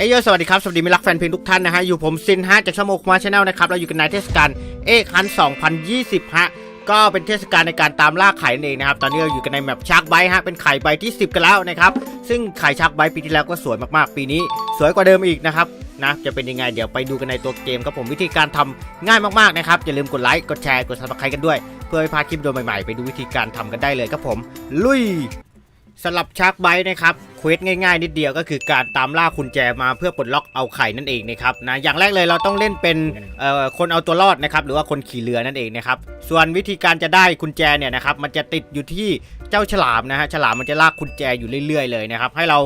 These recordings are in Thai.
เอ้ยโยสวัสดีครับ สวัสดีมิรักแฟนเพลงทุกท่านนะฮะ อยู่ผมซินฮะจากช่องโมกมาชาแนลนะครับ เราอยู่กันในเทศกาลเอกฮัน2020 ฮะ ก็เป็นเทศกาลในการตามล่าไข่นั่นเองนะครับ ตอนนี้เราอยู่กันในแมปชาร์กไบฮะ เป็นไข่ใบที่ 10 กันแล้วนะครับ ซึ่งไข่ชาร์กไบปีที่แล้วก็สวยมากๆ ปีนี้ สวยกว่าเดิมอีกนะครับนะจะเป็นยังไงเดี๋ยวไปดูกันในตัวเกมครับผมวิธีการทำง่ายมากๆนะครับอย่าลืมกดไลค์กดแชร์กดซับสไครต์กันด้วย เพื่อไม่พาคลิปโดนใหม่ๆไปดูวิธีการทำกันได้เลยครับผม ลุยสำหรับชาร์กไบนะครับ เควสง่ายๆนิดเดียวก็คือการตามล่ากุญแจมาเพื่อปลดล็อกเอาไข่นั่นเองนะครับนะอย่างแรกเลยเราต้องเล่นเป็นคนเอาตัวรอดนะครับหรือว่าคนขี่เรือนั่นเองนะครับส่วนวิธีการจะได้กุญแจเนี่ยนะครับมันจะติดอยู่ที่เจ้าฉลามนะฮะฉลามมันจะลากกุญแจอยู่เรื่อยๆเลยนะครับให้เรา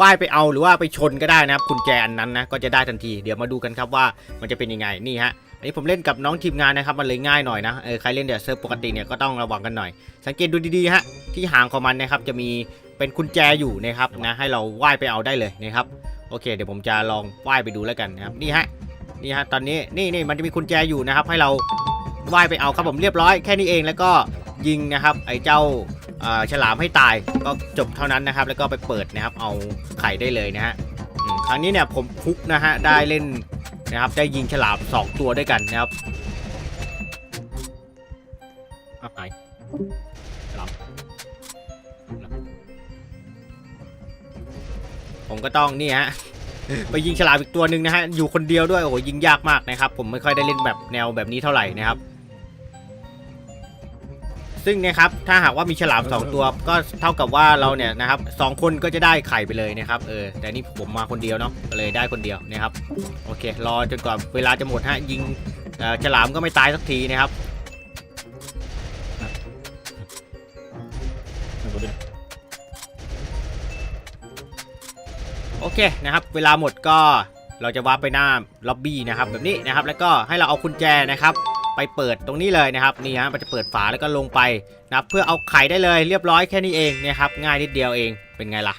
ว่ายไปเอาหรือว่าไปชนก็ได้นะครับกุญแจอันนั้นนะก็จะได้ทันทีเดี๋ยวมาดูกันครับว่ามันจะเป็นยังไงนี่ฮะอันนี้ผมเล่นกับน้องทีมงานนะครับมันเลยง่ายหน่อยนะเออใครเล่นเดี๋ยวเซิร์ฟปกติเนี่ยก็ต้องระวังกันหน่อย สังเกตดูดีๆฮะที่หางของมันนะครับจะมี เป็นกุญแจอยู่นะครับนะให้เราว่ายไปเอาได้เลยนะครับโอเค เดี๋ยวผมจะลองว่ายไปดูแล้วกันนะครับนี่ฮะนี่ฮะตอนนี้นี่นี่มันจะมีกุญแจอยู่นะครับ ให้เราว่ายไปเอาครับผมเรียบร้อยแค่นี้เองแล้วก็ยิงนะครับ ไอ้เจ้าเอ่อฉลามให้ตายก็จบเท่านั้นนะครับ แล้วก็ไปเปิดนะครับ เอาไข่ได้เลยนะฮะอืมครั้งนี้เนี่ยผมฟุกนะฮะได้เล่นนะครับ ได้ยิงฉลามสองตัวด้วยกันนะครับเอาไปฉลาม ผมก็ต้องนี่ฮะไปยิงฉลามอีกตัวหนึ่งนะฮะอยู่คนเดียวด้วยโอ้โหยิงยากมากนะครับ ผมไม่ค่อยได้เล่นแบบแนวแบบนี้เท่าไหร่นะครับ ซึ่งเนะครับถ้าหากว่ามีฉลาม 2 ตัวก็เท่ากับว่าเราเนี่ยนะครับสองคนก็จะได้ไข่ไปเลยนะครับเออแต่นี่ผมมาคนเดียวเนาะเลยได้คนเดียวนะครับ โอเค รอจนกว่าเวลาจะหมดฮะยิงฉลามก็ไม่ตายสักทีนะครับ โอเคนะครับ เวลาหมดก็เราจะวาร์ปไปหน้าล็อบบี้นะครับแบบนี้นะครับ แล้วก็ให้เราเอากุญแจนะครับ ไปเปิดตรงนี้เลยนะครับนี่ฮะมันจะเปิดฝาแล้วก็ลงไปนะครับเพื่อเอาไข่ได้เลยเรียบร้อยแค่นี้เองนะครับง่ายนิดเดียวเองเป็นไงล่ะ